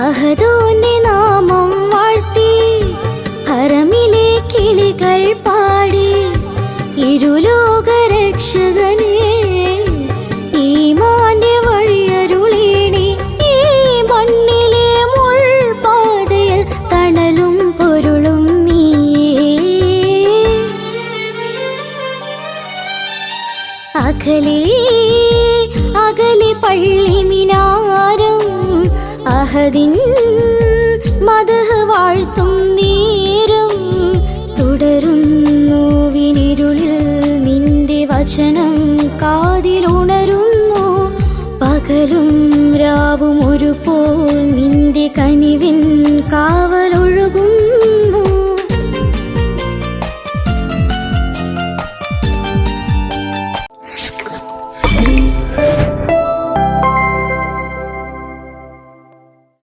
അഹദോന്റെ നാമം വാഴ്ത്തി ഹറമിലെ കിളികൾ പാടി ഇരുലോക രക്ഷകനെ ഈമാന്റെ വഴിയരുളീണി ഈ മണ്ണിലെ മുൾപാതയിൽ തണലും പൊരുളും നീയേ. അകലേ അകലെ പള്ളി അഹദിൻ മതഹ് വാഴ്ത്തും നേരം തുടരുന്നു വിനിരുളിൽ നിന്റെ വചനം കാതിലുണരുന്നു. പകലും രാവും ഒരുപോൽ നിന്റെ കനിവിൻ